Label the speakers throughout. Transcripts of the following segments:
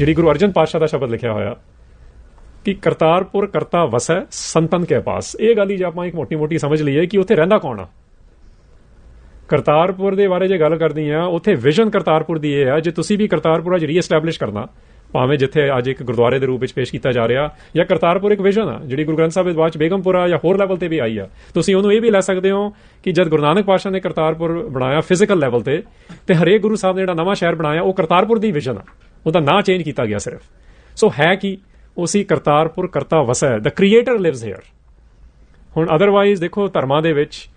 Speaker 1: ਜਿਹੜੀ ਗੁਰੂ ਅਰਜਨ ਪਾਤਸ਼ਾਹ ਦਾ ਸ਼ਬਦ ਲਿਖਿਆ ਹੋਇਆ, ਕਿ ਕਰਤਾਰਪੁਰ ਕਰਤਾ ਵਸੈ ਸੰਤਨ ਕੇ ਪਾਸ। ਇਹ ਗੱਲ ਹੀ ਜੇ ਆਪਾਂ ਇੱਕ ਮੋਟੀ ਮੋਟੀ ਸਮਝ ਲਈਏ ਕਿ ਉੱਥੇ ਰਹਿੰਦਾ ਕੌਣ ਆ? ਕਰਤਾਰਪੁਰ ਦੇ ਬਾਰੇ ਜੇ ਗੱਲ ਕਰਦੀ ਆ, ਉੱਥੇ ਵਿਜ਼ਨ ਕਰਤਾਰਪੁਰ ਦੀ ਇਹ ਆ, ਜੇ ਤੁਸੀਂ ਵੀ ਕਰਤਾਰਪੁਰ ਅੱਜ ਰੀਐਸਟੈਬਲਿਸ਼ ਕਰਨਾ ਭਾਵੇਂ ਜਿੱਥੇ ਅੱਜ ਇੱਕ ਗੁਰਦੁਆਰੇ ਦੇ ਰੂਪ ਵਿੱਚ ਪੇਸ਼ ਕੀਤਾ ਜਾ ਰਿਹਾ ਜਾਂ ਕਰਤਾਰਪੁਰ ਇੱਕ ਵਿਜ਼ਨ ਆ, ਜਿਹੜੀ ਗੁਰੂ ਗ੍ਰੰਥ ਸਾਹਿਬ ਦੇ ਬਾਅਦ 'ਚ ਬੇਗਮਪੁਰਾ ਜਾਂ ਹੋਰ ਲੈਵਲ ਤੇ ਵੀ ਆਈ ਆ। ਤੁਸੀਂ ਉਹਨੂੰ ਇਹ ਵੀ ਲੈ ਸਕਦੇ ਹੋ ਕਿ ਜਦ ਗੁਰੂ ਨਾਨਕ ਪਾਤਸ਼ਾਹ ਨੇ ਕਰਤਾਰਪੁਰ ਬਣਾਇਆ ਫਿਜ਼ੀਕਲ ਲੈਵਲ ਤੇ ਤੇ ਹਰੇਕ ਗੁਰੂ ਸਾਹਿਬ ਨੇ ਜਿਹੜਾ ਨਵਾਂ ਸ਼ਹਿਰ ਬਣਾਇਆ, ਉਹ ਕਰਤਾਰਪੁਰ ਦੀ ਵਿਜ਼ਨ ਆ। ਉਹਦਾ ਨਾਂ ਚੇਂਜ ਕੀਤਾ ਗਿਆ ਸਿਰਫ। ਸੋ ਹੈ ਕਿ? ਉਸੀ ਕਰਤਾਰਪੁਰ ਕਰਤਾ ਵਸੈ ਦ ਕ੍ਰੀਏਟਰ ਲਿਵਸ ਹੇਅਰ ਹੁਣ ਅਦਰਵਾਈਜ਼ ਦੇਖੋ ਧਰਮਾਂ ਦੇ ਵਿੱਚ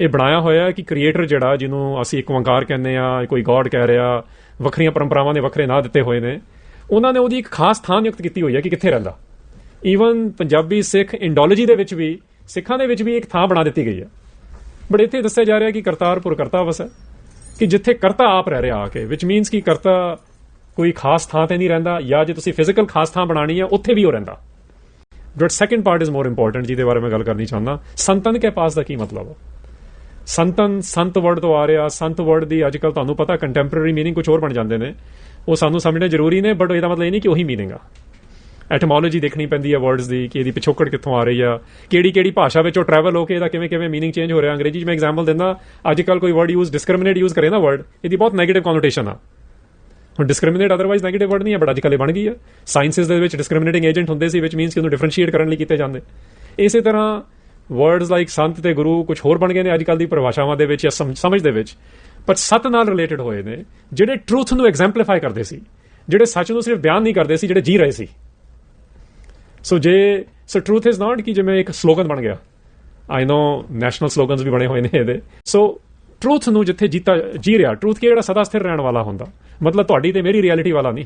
Speaker 1: ਇਹ ਬਣਾਇਆ ਹੋਇਆ ਹੈ ਕਿ ਕ੍ਰੀਏਟਰ ਜਿਹੜਾ, ਜਿਹਨੂੰ ਅਸੀਂ ਇੱਕ ਓੰਕਾਰ ਕਹਿੰਦੇ ਆ ਕੋਈ ਗੋਡ ਕਹਿ ਰਿਹਾ, ਵੱਖਰੀਆਂ ਪਰੰਪਰਾਵਾਂ ਦੇ ਵੱਖਰੇ ਨਾਂ ਦਿੱਤੇ ਹੋਏ ਨੇ ਉਹਨਾਂ ਨੇ ਉਹਦੀ ਇੱਕ ਖਾਸ ਥਾਂ ਨਿਯੁਕਤ ਕੀਤੀ ਹੋਈ ਹੈ ਕਿ ਕਿੱਥੇ ਰਹਿੰਦਾ। ਈਵਨ ਪੰਜਾਬੀ ਸਿੱਖ ਇੰਡੋਲੋਜੀ ਦੇ ਵਿੱਚ ਵੀ, ਸਿੱਖਾਂ ਦੇ ਵਿੱਚ ਵੀ ਇੱਕ ਥਾਂ ਬਣਾ ਦਿੱਤੀ ਗਈ ਹੈ। ਬਟ ਇੱਥੇ ਦੱਸਿਆ ਜਾ ਰਿਹਾ ਕਿ ਕਰਤਾਰਪੁਰ ਕਰਤਾ ਵਸੈ ਕਿ ਜਿੱਥੇ ਕਰਤਾ ਆਪ ਰਹਿ ਰਿਹਾ ਆ ਕੇ ਵਿਚ ਮੀਨਸ ਕਿ ਕਰਤਾ ਕੋਈ ਖਾਸ ਥਾਂ ਤੇ ਨਹੀਂ ਰਹਿੰਦਾ, ਜਾਂ ਜੇ ਤੁਸੀਂ ਫਿਜ਼ੀਕਲ ਖਾਸ ਥਾਂ ਬਣਾਣੀ ਹੈ, ਉੱਥੇ ਵੀ ਉਹ ਰਹਿੰਦਾ। But second part is more important ਜਿਹਦੇ ਬਾਰੇ ਮੈਂ ਗੱਲ ਕਰਨੀ ਚਾਹੁੰਦਾ। ਸੰਤਨ ਕੇ ਪਾਸ ਦਾ ਕੀ ਮਤਲਬ ਹੈ? ਸੰਤਨ ਸੰਤ ਵਰਡ ਤੋਂ ਆ ਰਿਹਾ, ਸੰਤ ਵਰਡ ਦੀ ਅੱਜ ਕੱਲ ਤੁਹਾਨੂੰ ਪਤਾ ਕੰਟੈਂਪਰੇਰੀ ਮੀਨਿੰਗ ਕੁਝ ਹੋਰ ਬਣ ਜਾਂਦੇ ਨੇ। ਉਹ ਸਾਨੂੰ ਸਮਝਣਾ ਜ਼ਰੂਰੀ ਨੇ ਬਟ ਇਹਦਾ ਮਤਲਬ ਇਹ ਨਹੀਂ ਕਿ ਉਹੀ ਮੀਨਿੰਗ ਆ। ਐਟਮੋਲੋਜੀ ਦੇਖਣੀ ਪੈਂਦੀ ਹੈ ਵਰਡਸ ਦੀ, ਕਿ ਇਹਦੀ ਪਿਛੋਕੜ ਕਿੱਥੋਂ ਆ ਰਹੀ ਆ ਕਿਹੜੀ ਕਿਹੜੀ ਭਾਸ਼ਾ ਵਿੱਚੋਂ ਟਰੈਵਲ ਹੋ ਕੇ ਇਹਦਾ ਕਿਵੇਂ ਕਿਵੇਂ ਮੀਨਿੰਗ ਚੇਂਜ ਹੋ ਰਿਹਾ। ਅੰਗਰੇਜ਼ੀ 'ਚ ਮੈਂ ਐਗਜ਼ਾਮਪਲ ਦਿੰਦਾ ਅੱਜ ਕੱਲ ਕੋਈ ਵਰਡ ਯੂਜ਼ ਡਿਸਕ੍ਰਿਮੀਨੇਟ ਯੂਜ਼ ਕਰੇ ਨਾ ਵਰਡ ਇਹਦੀ ਬਹੁਤ 네ਗੇਟਿਵ ਕਨੋਟੇਸ਼ਨ ਆ। ਹੁਣ ਡਿਸਕ੍ਰਿਮੀਨੇਟ ਅਦਰਵਾਈਜ਼ 네ਗੇਟਿਵ ਵਰਡ ਨਹੀਂ ਹੈ ਬਟ ਅੱਜ ਕੱਲ੍ਹ ਇਹ ਬਣ ਗਈ ਹੈ ਸਾਇੰਸਸ ਦੇ ਵਿੱਚ ਡਿਸਕ੍ਰਿਮੀਨੇਟਿੰਗ ਏਜੰਟ ਹੁੰਦੇ ਸੀ ਵਿਚ ਮੀਨਸ ਕਿ ਉਹਨੂੰ ਡਿਫਰੈਂਸ਼ੀਏਟ ਕਰਨ ਲਈ ਕੀਤੇ ਜਾਂਦੇ। ਇਸੇ ਤਰ੍ਹਾਂ ਵਰਡਸ ਲਾਈਕ ਸੰਤ ਤੇ ਗੁਰੂ ਕੁਝ ਹੋਰ ਬਣ ਗਏ ਨੇ ਅੱਜ ਕੱਲ੍ਹ ਦੀ ਪਰਿਭਾਸ਼ਾਵਾਂ ਦੇ ਵਿੱਚ ਜਾਂ ਸਮਝ ਦੇ ਵਿੱਚ। ਪਰ ਸਤ ਨਾਲ ਰਿਲੇਟਡ ਹੋਏ ਨੇ, ਜਿਹੜੇ ਟਰੂਥ ਨੂੰ ਐਗਜ਼ੈਂਪਲੀਫਾਈ ਕਰਦੇ ਸੀ, ਜਿਹੜੇ ਸੱਚ ਨੂੰ ਸਿਰਫ ਬਿਆਨ ਨਹੀਂ ਕਰਦੇ ਸੀ, ਜਿਹੜੇ ਜੀ ਰਹੇ ਸੀ। ਸੋ ਜੇ ਸੋ ਟਰੂਥ ਇਜ਼ ਨਾਟ ਕਿ ਜਿਵੇਂ ਇੱਕ ਸਲੋਗਨ ਬਣ ਗਿਆ। ਆਈ ਨੋ ਨੈਸ਼ਨਲ ਸਲੋਗਨਸ ਵੀ ਬਣੇ ਹੋਏ ਨੇ ਇਹਦੇ। ਸੋ ਟਰੂਥ ਨੂੰ ਜਿੱਥੇ ਜੀਤਾ ਜੀ ਰਿਹਾ ਟਰੂਥ ਕੀ ਜਿਹੜਾ ਸਦਾ ਸਥਿਰ ਰਹਿਣ ਵਾਲਾ ਹੁੰਦਾ? ਮਤਲਬ ਤੁਹਾਡੀ ਤੇ ਮੇਰੀ ਰਿਐਲਿਟੀ ਵਾਲਾ ਨਹੀਂ।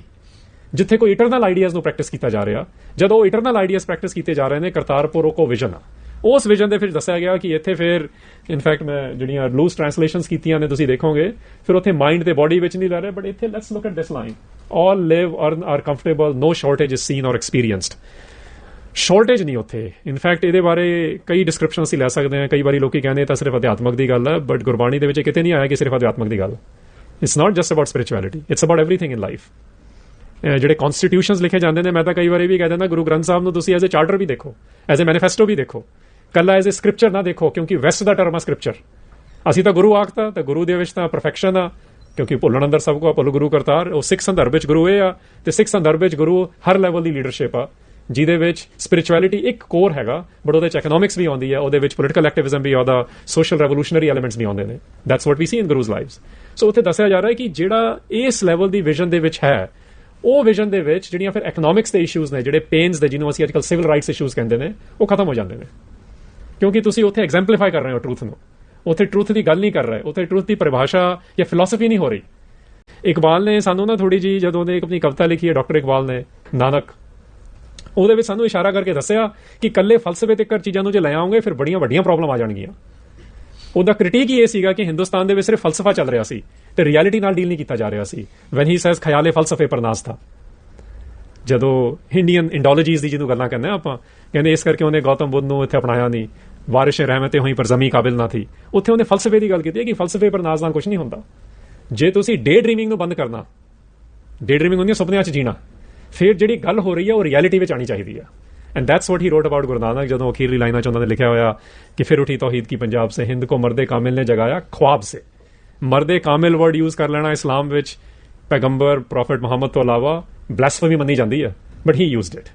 Speaker 1: ਜਿੱਥੇ ਕੋਈ ਇਟਰਨਲ ਆਈਡੀਆਜ਼ ਨੂੰ ਪ੍ਰੈਕਟਿਸ ਕੀਤਾ ਜਾ ਰਿਹਾ, ਜਦੋਂ ਉਹ ਇਟਰਨਲ ਆਈਡੀਆਜ਼ ਪ੍ਰੈਕਟਿਸ ਕੀਤੇ ਜਾ ਰਹੇ ਨੇ, ਕਰਤਾਰਪੁਰ ਉਹ ਕੋ ਵਿਜ਼ਨ ਆ। ਉਸ ਵਿਜ਼ਨ ਦੇ ਫਿਰ ਦੱਸਿਆ ਗਿਆ ਕਿ ਇੱਥੇ ਫਿਰ ਇਨਫੈਕਟ ਮੈਂ ਜਿਹੜੀਆਂ ਲੂਸ ਟ੍ਰਾਂਸਲੇਸ਼ਨਸ ਕੀਤੀਆਂ ਨੇ ਤੁਸੀਂ ਦੇਖੋਗੇ ਫਿਰ ਉੱਥੇ ਮਾਈਂਡ ਤੇ ਬਾਡੀ ਵਿੱਚ ਨਹੀਂ ਲੈ ਰਹੇ ਬਟ ਇੱਥੇ let's look at this line all live earn are comfortable no shortage is seen ਔਰ ਐਕਸਪੀਰੀਐਂਸਡ ਸ਼ਾਰਟੇਜ ਨਹੀਂ ਉੱਥੇ ਇਨਫੈਕਟ ਇਹਦੇ ਬਾਰੇ ਕਈ ਡਿਸਕ੍ਰਿਪਸ਼ਨ ਅਸੀਂ ਲੈ ਸਕਦੇ ਹਾਂ ਕਈ ਵਾਰੀ ਲੋਕੀ ਕਹਿੰਦੇ ਇਹ ਤਾਂ ਸਿਰਫ ਅਧਿਆਤਮਕ ਦੀ ਗੱਲ ਹੈ ਬਟ ਗੁਰਬਾਣੀ ਦੇ ਵਿੱਚ ਇਹ ਕਿਤੇ ਨਹੀਂ ਆਇਆ ਕਿ ਸਿਰਫ ਅਧਿਆਤਮਕ ਦੀ ਗੱਲ it's not just about spirituality it's about everything in life ਜਿਹੜੇ ਕਨਸਟੀਟਿਊਸ਼ਨਸ ਲਿਖੇ ਜਾਂਦੇ ਨੇ ਮੈਂ ਤਾਂ ਕਈ ਵਾਰੀ ਵੀ ਕਹਿ ਦਿੰਦਾ ਗੁਰੂ ਗ੍ਰੰਥ ਸਾਹਿਬ ਨੂੰ ਤੁਸੀਂ ਐਜ਼ ਅ ਚਾਰਟਰ ਵੀ ਦੇਖੋ ਐਜ਼ ਅ ਮੈਨੀਫੈਸਟੋ ਵੀ ਦੇਖੋ ਕੱਲਾ ਐਜ਼ ਅ ਸਕ੍ਰਿਪਚਰ ਨਾ ਦੇਖੋ, ਕਿਉਂਕਿ ਵੈਸਟ ਦਾ ਟਰਮ ਆ ਸਕ੍ਰਿਪਚਰ ਅਸੀਂ ਤਾਂ ਗੁਰੂ ਆਖਤਾ ਤਾਂ ਗੁਰੂ ਦੇ ਵਿੱਚ ਤਾਂ ਪਰਫੈਕਸ਼ਨ ਆ, ਕਿਉਂਕਿ ਭੁੱਲਣ ਅੰਦਰ ਸਭ ਕੋ ਭੁੱਲ ਗੁਰੂ ਕਰਤਾਰ, ਉਹ ਸਿੱਖ ਸੰਦਰਭ ਵਿੱਚ ਗੁਰੂ ਇਹ ਆ, ਤੇ ਸਿੱਖ ਸੰਦਰਭ ਵਿੱਚ ਗੁਰੂ ਹਰ ਲੈਵਲ ਦੀ ਲੀਡਰਸ਼ਿਪ ਆ, ਜਿਹਦੇ ਵਿੱਚ ਸਪਿਰਚੁਅਲਿਟੀ ਇੱਕ ਕੋਰ ਹੈਗਾ ਬਟ ਉਹਦੇ ਚ ਇਕਨੋਮਿਕਸ ਵੀ ਆਉਂਦੀ ਹੈ ਉਹਦੇ ਵਿੱਚ ਪੋਲਿਟੀਕਲ ਐਕਟਿਵਿਜ਼ਮ ਵੀ ਆਉਂਦਾ ਸੋਸ਼ਲ ਰੈਵੋਲੂਸ਼ਨਰੀ ਐਲੀਮੈਂਟਸ ਵੀ ਆਉਂਦੇ ਨੇ। That's what we C in ਗੁਰੂਜ਼ lives ਸੋ ਉੱਥੇ ਦੱਸਿਆ ਜਾ ਰਿਹਾ ਹੈ ਕਿ ਜਿਹੜਾ ਇਸ ਲੈਵਲ ਦੀ ਵਿਜ਼ਨ ਦੇ ਵਿੱਚ ਹੈ, ਉਹ ਵਿਜ਼ਨ ਦੇ ਵਿੱਚ ਜਿਹੜੀਆਂ ਫਿਰ ਇਕਨੋਮਿਕਸ ਦੇ ਇਸ਼ੂਜ਼ ਨੇ, ਜਿਹੜੇ ਪੇਨਸ ਦੇ, ਜਿਹਨੂੰ ਅਸੀਂ ਅੱਜਕੱਲ ਸਿਵਲ ਰਾਈਟਸ ਇਸ਼ੂਜ਼ ਕਹਿੰਦੇ ਨੇ, ਉਹ ਖਤਮ ਹੋ ਜਾਂਦੇ ਨੇ। ਕਿਉਂਕਿ ਤੁਸੀਂ ਉੱਥੇ ਐਗਜ਼ੈਂਪਲੀਫਾਈ ਕਰ ਰਹੇ ਹੋ ਟਰੂਥ ਨੂੰ। ਉੱਥੇ ਟਰੂਥ ਦੀ ਗੱਲ ਨਹੀਂ ਕਰ ਰਹੇ, ਉੱਥੇ ਟਰੂਥ ਦੀ ਪਰਿਭਾਸ਼ਾ ਜਾਂ ਫਿਲਾਸਫੀ ਨਹੀਂ ਹੋ ਰਹੀ। ਇਕਬਾਲ ਨੇ ਸਾਨੂੰ ਨਾ ਥੋੜੀ ਜੀ ਜਦੋਂ ਉਹਨੇ ਆਪਣੀ ਕਵਿਤਾ ਲਿਖੀ ਹੈ, ਡਾਕਟਰ ਇਕਬਾਲ ਨੇ, ਨਾਨਕ। ਉਹਦੇ ਵਿੱਚ ਸਾਨੂੰ ਇਸ਼ਾਰਾ ਕਰਕੇ ਦੱਸਿਆ ਕਿ ਕੱਲੇ ਫਲਸਫੇ ਤੇ ਕਰ ਚੀਜ਼ਾਂ ਨੂੰ ਜੇ ਲੈ ਆਉਂਗੇ ਫਿਰ ਬੜੀਆਂ ਵੱਡੀਆਂ ਪ੍ਰੋਬਲਮ ਆ ਜਾਣਗੀਆਂ। ਉਹਦਾ ਕ੍ਰਿਟਿਕ ਹੀ ਇਹ ਸੀਗਾ ਕਿ ਹਿੰਦੁਸਤਾਨ ਦੇ ਵਿੱਚ ਸਿਰਫ ਫਲਸਫਾ ਚੱਲ ਰਿਹਾ ਸੀ ਤੇ ਰਿਐਲਿਟੀ ਨਾਲ ਡੀਲ ਨਹੀਂ ਕੀਤਾ ਜਾ ਰਿਹਾ ਸੀ। ਵੈਨ ਹੀ ਸੇਜ਼ ਖਿਆਲੇ ਫਲਸਫੇ ਪਰ ਨਾਸ ਥਾ। ਜਦੋਂ ਹਿੰਡੀਅਨ ਇੰਡੋਲੋਜੀਜ਼ ਦੀ ਜਿਹਨੂੰ ਗੱਲਾਂ ਕਰਨਾ ਆਪਾਂ, ਕਹਿੰਦੇ ਇਸ ਕਰਕੇ ਉਹਨੇ ਗੌਤਮ ਬੁੱਧ ਨੂੰ ਇੱਥੇ ਅਪਣਾਇਆ ਨਹੀਂ ਵਾਰਿਸ਼ ਰਹਿਮਤੇ ਹੋਈ ਪਰ ਜ਼ਮੀ ਕਾਬਿਲ ਨਾ ਥੀ। ਉੱਥੇ ਉਹਨੇ ਫਲਸਫੇ ਦੀ ਗੱਲ ਕੀਤੀ ਹੈ ਕਿ ਫਲਸਫੇ ਪਰ ਨਾਜ਼ ਨਾਲ ਕੁਝ ਨਹੀਂ ਹੁੰਦਾ। ਜੇ ਤੁਸੀਂ ਡੇ ਡ੍ਰੀਮਿੰਗ ਨੂੰ ਬੰਦ ਕਰਨਾ ਡੇ ਡ੍ਰੀਮਿੰਗ ਹੁੰਦੀ ਹੈ ਸੁਪਨਿਆਂ 'ਚ ਜੀਣਾ। ਫਿਰ ਜਿਹੜੀ ਗੱਲ ਹੋ ਰਹੀ ਹੈ ਉਹ ਰਿਐਲਿਟੀ ਵਿੱਚ ਆਣੀ ਚਾਹੀਦੀ ਹੈ। And that's what he wrote about Guru Nanak, ਜਦੋਂ ਅਖੀਰਲੀ ਲਾਈਨਾਂ 'ਚ ਉਹਨਾਂ ਨੇ ਲਿਖਿਆ ਹੋਇਆ ਕਿ ਫਿਰ ਉਠੀ ਤੌਹੀਦ ਕੀ ਪੰਜਾਬ ਸੇ, ਹਿੰਦ ਕੋ ਮਰਦੇ ਕਾਮਿਲ ਨੇ ਜਗਾਇਆ ਖੁਆਬ ਸੇ। ਮਰਦੇ ਕਾਮਿਲ ਵਰਡ ਯੂਜ਼ ਕਰ ਲੈਣਾ ਇਸਲਾਮ ਵਿੱਚ ਪੈਗੰਬਰ ਪ੍ਰੋਫਟ ਮੁਹੰਮਦ ਤੋਂ ਇਲਾਵਾ ਬਲੈਸਫੇਮੀ ਮੰਨੀ ਜਾਂਦੀ ਹੈ ਬਟ ਹੀ ਯੂਜ਼ਡ ਇਟ